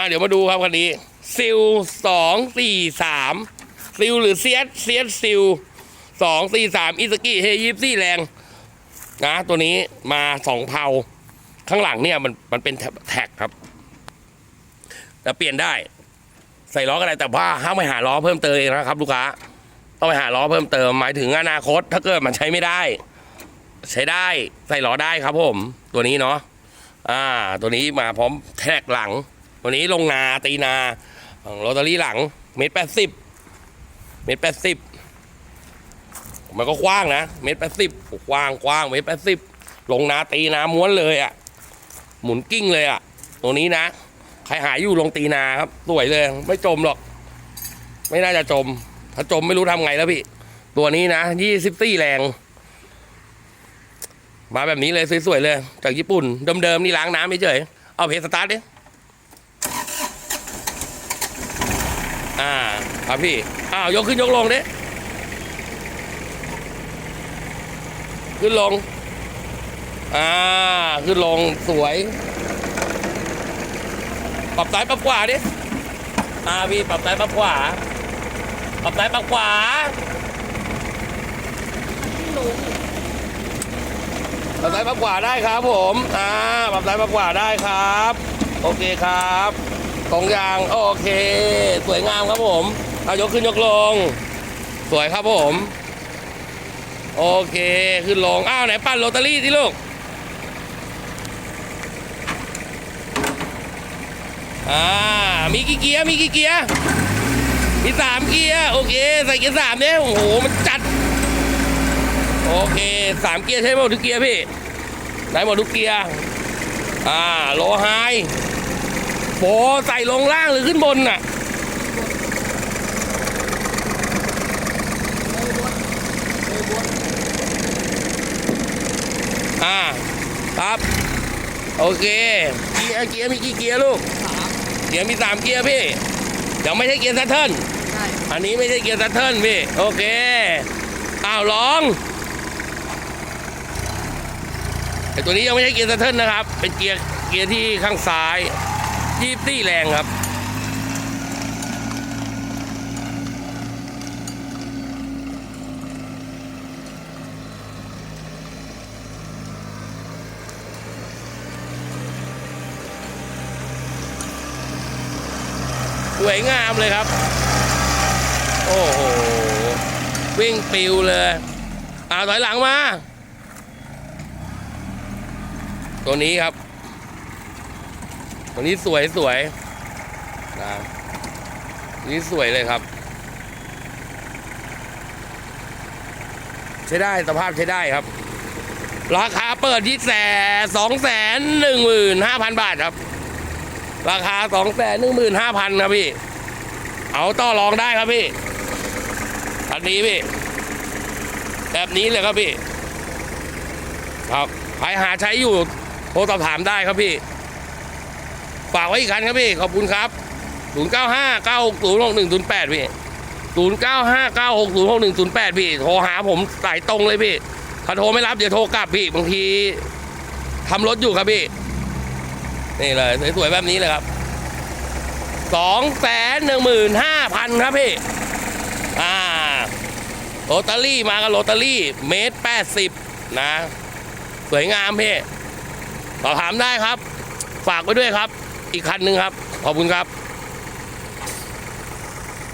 อ่าเดี๋ยวมาดูครับคันนี้ซิลสองสี่สามซิลหรือเซียสเซียสซิลสองสี่สามอิสกิเฮยิปซี่แรงนะตัวนี้มาสองเพาข้างหลังเนี่ยมันมันเป็นแท็กครับแต่เปลี่ยนได้ ใส่ล้อก็ได้แต่ว่าห้ามไปหาล้อเพิ่มเติมเองนะครับ ลูกค้าต้องไปหาล้อเพิ่มเติมหมายถึงอนาคต ถ้าเกิดมันใช้ไม่ได้ ใช้ได้ใส่ล้อได้ครับผม ตัวนี้เนาะอ่า ตัวนี้มาพร้อมแท็กหลัง วันนี้ลงนาตีนาโรตารี่หลังเมตรแปดสิบเมตรแปดสิบมันก็กว้างนะเมตรแปดสิบกว้างกว้างเมตรแปดสิบลงนาตีนาม้วนเลยอะ่ะ หมุนกิ้งเลยอะ่ะ ตัวนี้นะใครหายอยู่ลงตีนาครับสวยเลย ไม่จมหรอก ไม่น่าจะจม ถ้าจมไม่รู้ทำไงแล้วพี่ ตัวนี้นะยี่สิบสี่แรง มาแบบนี้เลยสวยๆเลย จากญี่ปุ่นเดิมๆนี่ล้างน้ำไม่เฉยเอาเพจสตาร์ทดิ อ่าครับพี่ อ้าว ยกขึ้นยกลงดิขึ้นลง อ่า ขึ้นลงสวย ปรับซ้ายปรับขวาดิ อ่าพี่ปรับซ้ายปรับขวา ปรับซ้ายปรับขวาปรับซ้ายปรับขวาได้ครับผม อ่า ปรับซ้ายปรับขวาได้ครับ โอเคครับ ตรงยางโอเค สวยงามครับผมเอายกขึ้นยกลง สวยครับผม โอเคขึ้นลงอ้าวไหนปั่นโรตารี่ที่ลูกอ่ามีกี่เกียร์มีกี่เกียร์มีสามเกียร์โอเคใส่เกียร์สามเนี่ยโอ้โหมันจัด โอเคสามเกียร์ใช่ไหมดทุกเกียร์พี่ได้หมดทุกเกียร์อ่าโลไฮ โบใส่ลงล่างหรือขึ้นบนน่ะอ่าครับ โอเค เกียร์เกียร์มีกี่เกียร์ลูกเกียร์มีสามเกียร์พี่ยังไม่ใช่เกียร์ซัตเทิลใช่อันนี้ไม่ใช่เกียร์ซัตเทิลพี่ โอเค อ้าวลองไอตัวนี้ยังไม่ใช่เกียร์ซัตเทิลนะครับ เป็นเกียร์เกียร์ที่ข้างซ้าย ยีบตี้แรงครับ สวยงามเลยครับ โอ้โห วิ่งปิวเลยอ่าถอยหลังมา ตัวนี้ครับ ตัวนี้สวยสวยนะนี่สวยเลยครับ ใช้ได้สภาพใช้ได้ครับ ราคาเปิดที่แสนสองแสนหนึ่งหมื่นห้าพันบาทครับ ราคาสองแสนหนึ่งหมื่นห้าพันครับพี่ เอาต่อรองได้ครับพี่อันนี้พี่ แบบนี้เลยครับพี่ ครับใครหาใช้อยู่โทรสอบถามได้ครับพี่ ฝากไว้อีกคันครับพี่ ขอบคุณครับ 0 9 5 9 6 0 6 1 0 8 พี่ 0 9 5 9 6 0 6 1 0 8 พี่ โทรหาผมสายตรงเลยพี่ ถ้าโทรไม่รับเดี๋ยวโทรกลับพี่ บางทีทำรถอยู่ครับพี่ นี่เลยสวยๆแบบนี้เลยครับสองแสนหนึ่งหมื่นห้าพันครับพี่ อ่าโรตารี่มากับโรตารี่เมตรแปดสิบนะ สวยงามพี่สอบถามได้ครับ ฝากไว้ด้วยครับ อีกคันหนึ่งครับ ขอบคุณครับ